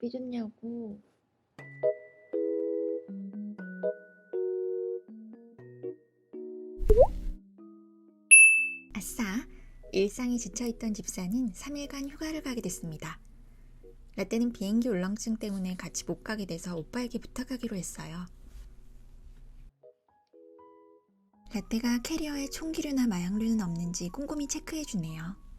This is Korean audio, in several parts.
삐졌냐고. 아싸! 일상이 지쳐있던 집사는 3일간 휴가를 가게 됐습니다. 라떼는 비행기 울렁증 때문에 같이 못 가게 돼서 오빠에게 부탁하기로 했어요. 라떼가 캐리어에 총기류나 마약류는 없는지 꼼꼼히 체크해주네요.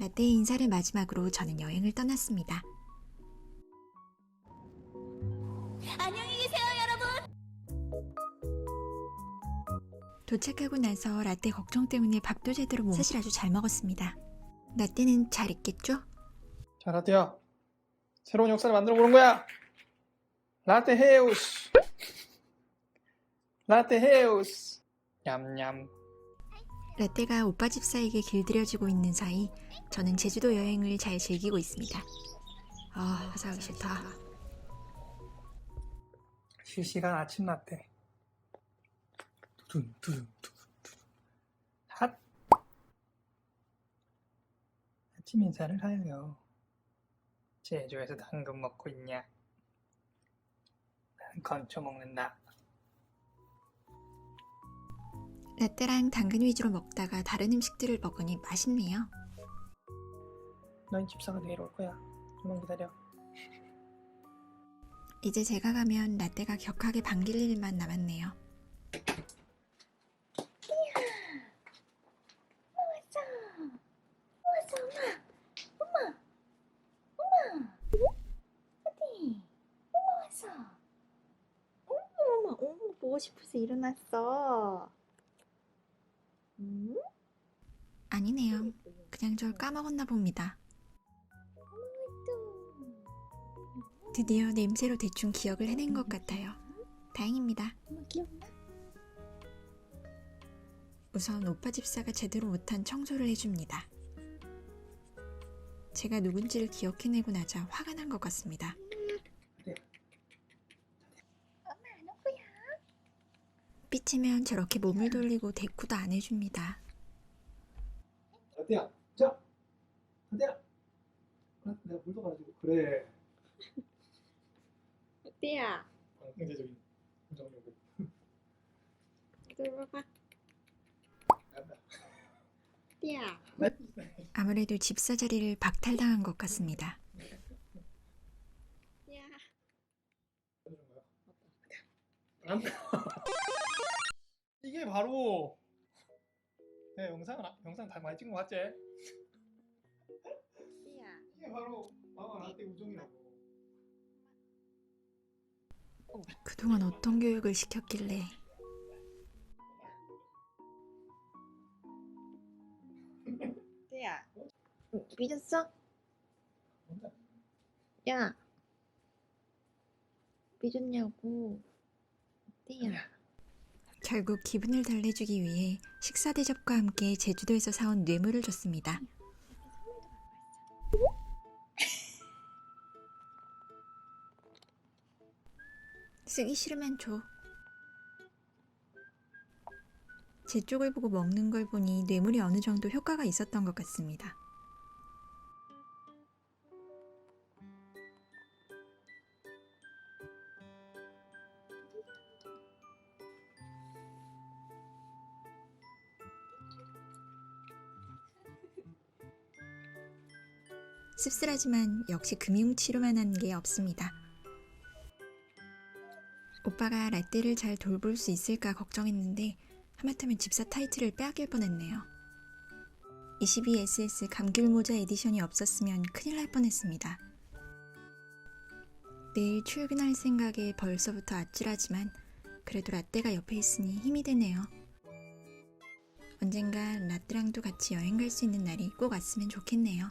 라떼의 인사를 마지막으로 저는 여행을 떠났습니다. 안녕히 계세요, 여러분. 도착하고 나서 라떼 걱정 때문에 밥도 제대로 못 사실 아주 잘 먹었습니다. 라떼는 잘 있겠죠? 자, 라떼야. 새로운 역사를 만들어 보는 거야. 라떼 헤우스. 라떼 헤우스. 냠냠. 라떼가 오빠 집사에게 길들여지고 있는 사이 저는 제주도 여행을 잘 즐기고 있습니다. 아, 회사 가기 싫다. 실시간 아침 라떼. 두둥, 두둥, 두둥, 두둥. 핫. 아침 인사를 하여. 제주에서 당근 먹고 있냐? 난 건초 먹는다. 라떼랑 당근 위주로 먹다가 다른 음식들을 먹으니 맛있네요. 너희 집사가 내일 올 거야. 좀만 기다려. 이제 제가 가면 라떼가 격하게 반길 일만 남았네요. 왔어, 엄마. 엄마. 엄마. 어디? 엄마 왔어. 어머, 어머, 어머, 보고 싶어서 일어났어. 응? 아니네요. 그냥 절 까먹었나 봅니다. 또. 드디어 냄새로 대충 기억을 해낸 것 같아요. 다행입니다. 우선 오빠 집사가 제대로 못한 청소를 해줍니다. 제가 누군지를 기억해내고 나자 화가 난 것 같습니다. 엄마 안 올 거야. 삐치면 저렇게 몸을 돌리고 대꾸도 안 해줍니다. 라떼야, 자. 아, 내가 물도 가지고 그래. 어때야? 경제적인 긍정력을. 들어봐. 어때야? 아무래도 집사 자리를 박탈당한 것 같습니다. 어때야? 이게 바로 내 영상 영상 다 많이 찍은 거 같지? 어때야? 이게 바로 마마 라떼 우정이라고. 그동안 어떤 교육을 시켰길래 어때야? 삐졌어? 야. 삐졌냐고. 어때야? 결국 기분을 달래주기 위해 식사 대접과 함께 제주도에서 사온 뇌물을 줬습니다. 쓰기 싫으면 줘. 제 쪽을 보고 먹는 걸 보니 뇌물이 어느 정도 효과가 있었던 것 같습니다. 씁쓸하지만 역시 금융치료만 한 게 없습니다. 오빠가 라떼를 잘 돌볼 수 있을까 걱정했는데 하마터면 집사 타이틀을 빼앗길 뻔했네요. 22SS 감귤 모자 에디션이 없었으면 큰일 날 뻔했습니다. 내일 출근할 생각에 벌써부터 아찔하지만 그래도 라떼가 옆에 있으니 힘이 되네요. 언젠가 라떼랑도 같이 여행 갈 수 있는 날이 꼭 왔으면 좋겠네요.